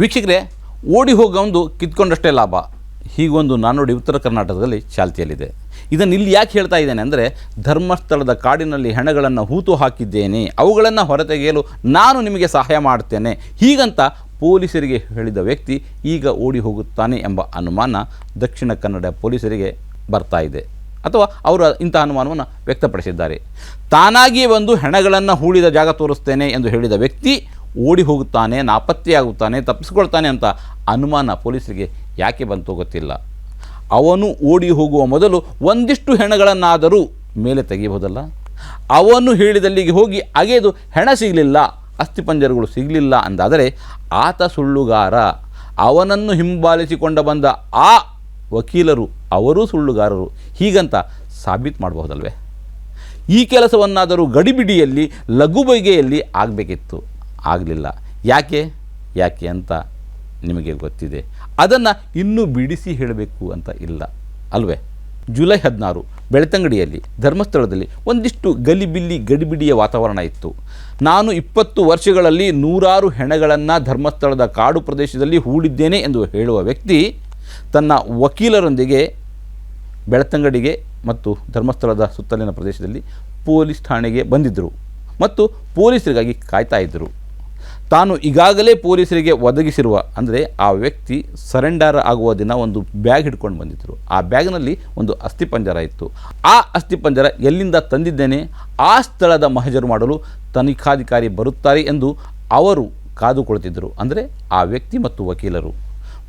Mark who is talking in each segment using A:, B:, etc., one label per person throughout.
A: ವೀಕ್ಷಕರೇ, ಓಡಿ ಹೋಗೋಂದು ಕಿತ್ಕೊಂಡಷ್ಟೇ ಲಾಭ. ಹೀಗೊಂದು ನಾನುಡಿ ಉತ್ತರ ಕರ್ನಾಟಕದಲ್ಲಿ ಚಾಲ್ತಿಯಲ್ಲಿದೆ. ಇದನ್ನು ಇಲ್ಲಿ ಯಾಕೆ ಹೇಳ್ತಾ ಇದ್ದೇನೆ ಅಂದರೆ, ಧರ್ಮಸ್ಥಳದ ಕಾಡಿನಲ್ಲಿ ಹೆಣಗಳನ್ನು ಹೂತು ಹಾಕಿದ್ದೇನೆ. ಅವುಗಳನ್ನು ಹೊರತೆಗೆಯಲು ನಾನು ನಿಮಗೆ ಸಹಾಯ ಮಾಡ್ತೇನೆ. ಹೀಗಂತ ಪೊಲೀಸರಿಗೆ ಹೇಳಿದ ವ್ಯಕ್ತಿ ಈಗ ಓಡಿ ಹೋಗುತ್ತಾನೆ ಎಂಬ ಅನುಮಾನ ದಕ್ಷಿಣ ಕನ್ನಡ ಪೊಲೀಸರಿಗೆ ಬರ್ತಾ ಇದೆ. ಅಥವಾ ಅವರು ಇಂಥ ಅನುಮಾನವನ್ನು ವ್ಯಕ್ತಪಡಿಸಿದ್ದಾರೆ. ತಾನಾಗಿಯೇ ಬಂದು ಹೆಣಗಳನ್ನು ಹೂಳಿದ ಜಾಗ ತೋರಿಸ್ತೇನೆ ಎಂದು ಹೇಳಿದ ವ್ಯಕ್ತಿ ಓಡಿ ಹೋಗುತ್ತಾನೆ, ನಾಪತ್ತೆಯಾಗುತ್ತಾನೆ, ತಪ್ಪಿಸ್ಕೊಳ್ತಾನೆ ಅಂತ ಅನುಮಾನ ಪೊಲೀಸರಿಗೆ ಯಾಕೆ ಬಂತು ಗೊತ್ತಿಲ್ಲ. ಅವನು ಓಡಿ ಹೋಗುವ ಮೊದಲು ಒಂದಿಷ್ಟು ಹೆಣಗಳನ್ನಾದರೂ ಮೇಲೆ ತೆಗೆಯಬಹುದಲ್ಲ? ಅವನು ಹೇಳಿದಲ್ಲಿಗೆ ಹೋಗಿ ಅಗೆದು ಹೆಣ ಸಿಗಲಿಲ್ಲ ಅಸ್ಥಿಪಂಜರಗಳು ಸಿಗಲಿಲ್ಲ ಅಂದಾದರೆ ಆತ ಸುಳ್ಳುಗಾರ. ಅವನನ್ನು ಹಿಂಬಾಲಿಸಿಕೊಂಡ ಬಂದ ಆ ವಕೀಲರು ಅವರೂ ಸುಳ್ಳುಗಾರರು. ಹೀಗಂತ ಸಾಬೀತು ಮಾಡಬಹುದಲ್ವೇ? ಈ ಕೆಲಸವನ್ನಾದರೂ ಗಡಿಬಿಡಿಯಲ್ಲಿ ಲಘು ಬಗೆಯಲ್ಲಿ ಆಗಬೇಕಿತ್ತು. ಆಗಲಿಲ್ಲ. ಯಾಕೆ? ಯಾಕೆ ಅಂತ ನಿಮಗೆ ಗೊತ್ತಿದೆ. ಅದನ್ನು ಇನ್ನೂ ಬಿಡಿಸಿ ಹೇಳಬೇಕು ಅಂತ ಇಲ್ಲ. ಅಲ್ವೇ? ಜುಲೈ ಹದಿನಾರು, ಬೆಳ್ತಂಗಡಿಯಲ್ಲಿ, ಧರ್ಮಸ್ಥಳದಲ್ಲಿ ಒಂದಿಷ್ಟು ಗಲಿಬಿಲ್ಲಿ ಗಡಿಬಿಡಿಯ ವಾತಾವರಣ ಇತ್ತು. ನಾನು ಇಪ್ಪತ್ತು ವರ್ಷಗಳಲ್ಲಿ ನೂರಾರು ಹೆಣಗಳನ್ನು ಧರ್ಮಸ್ಥಳದ ಕಾಡು ಪ್ರದೇಶದಲ್ಲಿ ಹೂಡಿದ್ದೇನೆ ಎಂದು ಹೇಳುವ ವ್ಯಕ್ತಿ ತನ್ನ ವಕೀಲರೊಂದಿಗೆ ಬೆಳ್ತಂಗಡಿಗೆ ಮತ್ತು ಧರ್ಮಸ್ಥಳದ ಸುತ್ತಲಿನ ಪ್ರದೇಶದಲ್ಲಿ ಪೊಲೀಸ್ ಠಾಣೆಗೆ ಬಂದಿದ್ದರು ಮತ್ತು ಪೊಲೀಸರಿಗಾಗಿ ಕಾಯ್ತಾ ಇದ್ದರು. ತಾನು ಈಗಾಗಲೇ ಪೊಲೀಸರಿಗೆ ಒದಗಿಸಿರುವ, ಅಂದರೆ ಆ ವ್ಯಕ್ತಿ ಸರೆಂಡರ್ ಆಗುವ ದಿನ ಒಂದು ಬ್ಯಾಗ್ ಹಿಡ್ಕೊಂಡು ಬಂದಿದ್ದರು ಆ ಬ್ಯಾಗ್ನಲ್ಲಿ ಒಂದು ಅಸ್ಥಿಪಂಜರ ಇತ್ತು. ಆ ಅಸ್ಥಿಪಂಜರ ಎಲ್ಲಿಂದ ತಂದಿದ್ದೇನೆ? ಆ ಸ್ಥಳದ ಮಹಜರು ಮಾಡಲು ತನಿಖಾಧಿಕಾರಿ ಬರುತ್ತಾರೆ ಎಂದು ಅವರು ಕಾದುಕೊಳ್ತಿದ್ದರು ಅಂದರೆ ಆ ವ್ಯಕ್ತಿ ಮತ್ತು ವಕೀಲರು.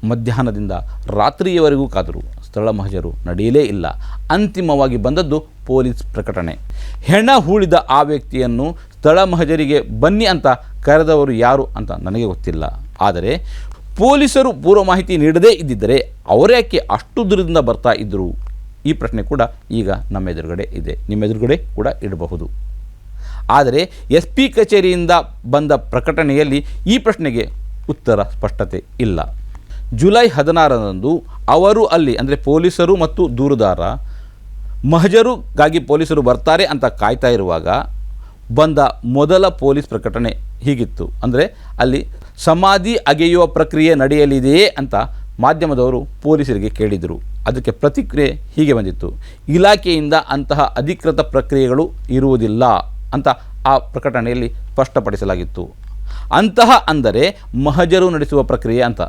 A: ಮಧ್ಯಾಹ್ನದಿಂದ ರಾತ್ರಿಯವರೆಗೂ ಕಾದರು. ಸ್ಥಳ ಮಹಜರು ನಡೆಯಲೇ ಇಲ್ಲ. ಅಂತಿಮವಾಗಿ ಬಂದದ್ದು ಪೊಲೀಸ್ ಪ್ರಕಟಣೆ. ಹೆಣ ಹೂಳಿದ ಆ ವ್ಯಕ್ತಿಯನ್ನು ಸ್ಥಳ ಮಹಜರಿಗೆ ಬನ್ನಿ ಅಂತ ಕರೆದವರು ಯಾರು ಅಂತ ನನಗೆ ಗೊತ್ತಿಲ್ಲ. ಆದರೆ ಪೊಲೀಸರು ಪೂರ್ವ ಮಾಹಿತಿ ನೀಡದೇ ಇದ್ದಿದ್ದರೆ ಅವರ್ಯಾಕೆ ಅಷ್ಟು ದೂರದಿಂದ ಬರ್ತಾ ಇದ್ದರು ಈ ಪ್ರಶ್ನೆ ಕೂಡ ಈಗ ನಮ್ಮ ಎದುರುಗಡೆ ಇದೆ. ನಿಮ್ಮ ಎದುರುಗಡೆ ಕೂಡ ಇಡಬಹುದು ಆದರೆ ಎಸ್ ಪಿ ಕಚೇರಿಯಿಂದ ಬಂದ ಪ್ರಕಟಣೆಯಲ್ಲಿ ಈ ಪ್ರಶ್ನೆಗೆ ಉತ್ತರ ಸ್ಪಷ್ಟತೆ ಇಲ್ಲ. ಜುಲೈ ಹದಿನಾರರಂದು ಅವರು ಅಲ್ಲಿ, ಅಂದರೆ ಪೊಲೀಸರು ಮತ್ತು ದೂರುದಾರ, ಮಹಜರುಗಾಗಿ ಪೊಲೀಸರು ಬರ್ತಾರೆ ಅಂತ ಕಾಯ್ತಾ ಇರುವಾಗ ಬಂದ ಮೊದಲ ಪೊಲೀಸ್ ಪ್ರಕಟಣೆ ಹೀಗಿತ್ತು. ಅಂದರೆ ಅಲ್ಲಿ ಸಮಾಧಿ ಅಗೆಯುವ ಪ್ರಕ್ರಿಯೆ ನಡೆಯಲಿದೆಯೇ ಅಂತ ಮಾಧ್ಯಮದವರು ಪೊಲೀಸರಿಗೆ ಕೇಳಿದರು. ಅದಕ್ಕೆ ಪ್ರತಿಕ್ರಿಯೆ ಹೀಗೆ ಬಂದಿತ್ತು. ಇಲಾಖೆಯಿಂದ ಅಂತಹ ಅಧಿಕೃತ ಪ್ರಕ್ರಿಯೆಗಳು ಇರುವುದಿಲ್ಲ ಅಂತ ಆ ಪ್ರಕಟಣೆಯಲ್ಲಿ ಸ್ಪಷ್ಟಪಡಿಸಲಾಗಿತ್ತು. ಅಂತಹ ಅಂದರೆ ಮಹಜರು ನಡೆಸುವ ಪ್ರಕ್ರಿಯೆ ಅಂತ.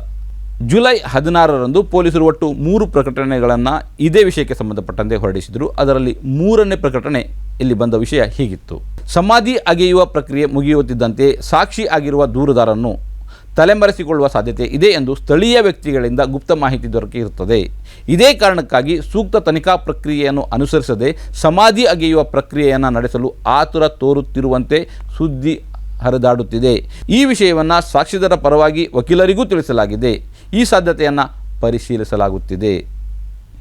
A: ಜುಲೈ ಹದಿನಾರರಂದು ಪೊಲೀಸರು ಒಟ್ಟು ಮೂರು ಪ್ರಕಟಣೆಗಳನ್ನು ಇದೇ ವಿಷಯಕ್ಕೆ ಸಂಬಂಧಪಟ್ಟಂತೆ ಹೊರಡಿಸಿದರು. ಅದರಲ್ಲಿ ಮೂರನೇ ಪ್ರಕಟಣೆ ಇಲ್ಲಿ ಬಂದ ವಿಷಯ ಹೀಗಿತ್ತು. ಸಮಾಧಿ ಅಗೆಯುವ ಪ್ರಕ್ರಿಯೆ ಮುಗಿಯುತ್ತಿದ್ದಂತೆ ಸಾಕ್ಷಿ ಆಗಿರುವ ದೂರುದಾರನ್ನು ತಲೆಮರೆಸಿಕೊಳ್ಳುವ ಸಾಧ್ಯತೆ ಇದೆ ಎಂದು ಸ್ಥಳೀಯ ವ್ಯಕ್ತಿಗಳಿಂದ ಗುಪ್ತ ಮಾಹಿತಿ ದೊರಕಿರುತ್ತದೆ. ಇದೇ ಕಾರಣಕ್ಕಾಗಿ ಸೂಕ್ತ ತನಿಖಾ ಪ್ರಕ್ರಿಯೆಯನ್ನು ಅನುಸರಿಸದೆ ಸಮಾಧಿ ಅಗೆಯುವ ಪ್ರಕ್ರಿಯೆಯನ್ನು ನಡೆಸಲು ಆತುರ ತೋರುತ್ತಿರುವಂತೆ ಸುದ್ದಿ ಹರಿದಾಡುತ್ತಿದೆ. ಈ ವಿಷಯವನ್ನು ಸಾಕ್ಷಿದಾರ ಪರವಾಗಿ ವಕೀಲರಿಗೂ ತಿಳಿಸಲಾಗಿದೆ. ಈ ಸಾಧ್ಯತೆಯನ್ನು ಪರಿಶೀಲಿಸಲಾಗುತ್ತಿದೆ.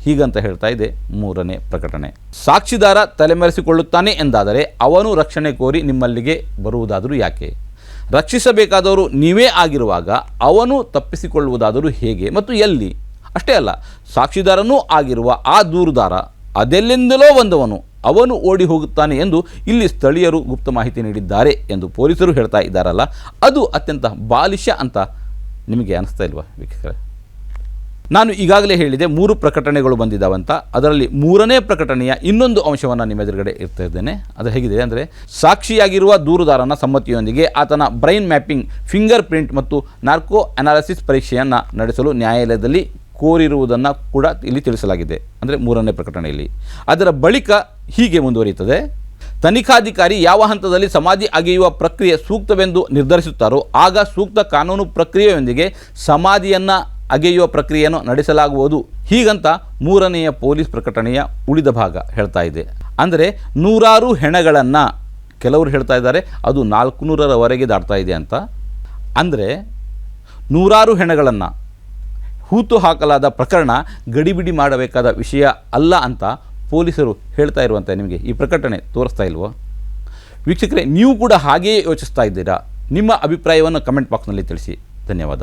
A: ಹೀಗಂತ ಹೇಳ್ತಾ ಇದೆ ಮೂರನೇ ಪ್ರಕಟಣೆ. ಸಾಕ್ಷಿದಾರ ತಲೆಮರೆಸಿಕೊಳ್ಳುತ್ತಾನೆ ಎಂದಾದರೆ ಅವನು ರಕ್ಷಣೆ ಕೋರಿ ನಿಮ್ಮಲ್ಲಿಗೆ ಬರುವುದಾದರೂ ಯಾಕೆ? ರಕ್ಷಿಸಬೇಕಾದವರು ನೀವೇ ಆಗಿರುವಾಗ ಅವನು ತಪ್ಪಿಸಿಕೊಳ್ಳುವುದಾದರೂ ಹೇಗೆ? ಮತ್ತು ಎಲ್ಲಿ? ಅಷ್ಟೇ ಅಲ್ಲ, ಸಾಕ್ಷಿದಾರನೂ ಆಗಿರುವ ಆ ದೂರುದಾರ ಅದೆಲ್ಲೆಂದಲೋ ಬಂದವನು ಅವನು ಓಡಿ ಹೋಗುತ್ತಾನೆ ಎಂದು ಇಲ್ಲಿ ಸ್ಥಳೀಯರು ಗುಪ್ತ ಮಾಹಿತಿ ನೀಡಿದ್ದಾರೆ ಎಂದು ಪೊಲೀಸರು ಹೇಳ್ತಾ ಇದ್ದಾರಲ್ಲ, ಅದು ಅತ್ಯಂತ ಬಾಲಿಶ ಅಂತ ನಿಮಗೆ ಅನಿಸ್ತಾ ಇಲ್ವಾ ವೀಕ್ಷಕರೇ? ನಾನು ಈಗಾಗಲೇ ಹೇಳಿದೆ ಮೂರು ಪ್ರಕಟಣೆಗಳು ಬಂದಿದ್ದಾವಂತ ಅದರಲ್ಲಿ ಮೂರನೇ ಪ್ರಕಟಣೆಯ ಇನ್ನೊಂದು ಅಂಶವನ್ನು ನಿಮ್ಮ ಎದುರುಗಡೆ ಇರ್ತಾ ಇದ್ದೇನೆ. ಅದು ಹೇಗಿದೆ ಅಂದರೆ ಸಾಕ್ಷಿಯಾಗಿರುವ ದೂರುದಾರನ ಸಮ್ಮತಿಯೊಂದಿಗೆ ಆತನ ಬ್ರೈನ್ ಮ್ಯಾಪಿಂಗ್ ಫಿಂಗರ್ ಪ್ರಿಂಟ್ ಮತ್ತು ನಾರ್ಕೋ ಅನಾಲಿಸಿಸ್ ಪರೀಕ್ಷೆಯನ್ನು ನಡೆಸಲು ನ್ಯಾಯಾಲಯದಲ್ಲಿ ಕೋರಿರುವುದನ್ನು ಕೂಡ ಇಲ್ಲಿ ತಿಳಿಸಲಾಗಿದೆ. ಅಂದರೆ ಮೂರನೇ ಪ್ರಕಟಣೆಯಲ್ಲಿ. ಅದರ ಬಳಿಕ ಹೀಗೆ ಮುಂದುವರಿಯುತ್ತದೆ. ತನಿಖಾಧಿಕಾರಿ ಯಾವ ಹಂತದಲ್ಲಿ ಸಮಾಧಿ ಅಗೆಯುವ ಪ್ರಕ್ರಿಯೆ ಸೂಕ್ತವೆಂದು ನಿರ್ಧರಿಸುತ್ತಾರೋ ಆಗ ಸೂಕ್ತ ಕಾನೂನು ಪ್ರಕ್ರಿಯೆಯೊಂದಿಗೆ ಸಮಾಧಿಯನ್ನು ಅಗೆಯುವ ಪ್ರಕ್ರಿಯೆಯನ್ನು ನಡೆಸಲಾಗುವುದು. ಹೀಗಂತ ಮೂರನೆಯ ಪೊಲೀಸ್ ಪ್ರಕಟಣೆಯ ಉಳಿದ ಭಾಗ ಹೇಳ್ತಾ ಇದೆ. ಅಂದರೆ ನೂರಾರು ಹೆಣಗಳನ್ನು, ಕೆಲವರು ಹೇಳ್ತಾ ಇದ್ದಾರೆ, ಅದು ನಾಲ್ಕು ನೂರರವರೆಗೆ ದಾಟ್ತಾ ಇದೆ ಅಂತ. ಅಂದರೆ ನೂರಾರು ಹೆಣಗಳನ್ನು, ಹೂತು ಹಾಕಲಾದ ಪ್ರಕರಣ ಗಡಿಬಿಡಿ ಮಾಡಬೇಕಾದ ವಿಷಯ ಅಲ್ಲ ಅಂತ ಪೊಲೀಸರು ಹೇಳ್ತಾ ಇರುವಂತೆ ನಿಮಗೆ ಈ ಪ್ರಕಟಣೆ ತೋರಿಸ್ತಾ ಇಲ್ವೋ? ವೀಕ್ಷಕರೇ, ನೀವು ಕೂಡ ಹಾಗೆಯೇ ಯೋಚಿಸ್ತಾ ಇದ್ದೀರಾ? ನಿಮ್ಮ ಅಭಿಪ್ರಾಯವನ್ನು ಕಮೆಂಟ್ ಬಾಕ್ಸ್ನಲ್ಲಿ ತಿಳಿಸಿ. ಧನ್ಯವಾದ.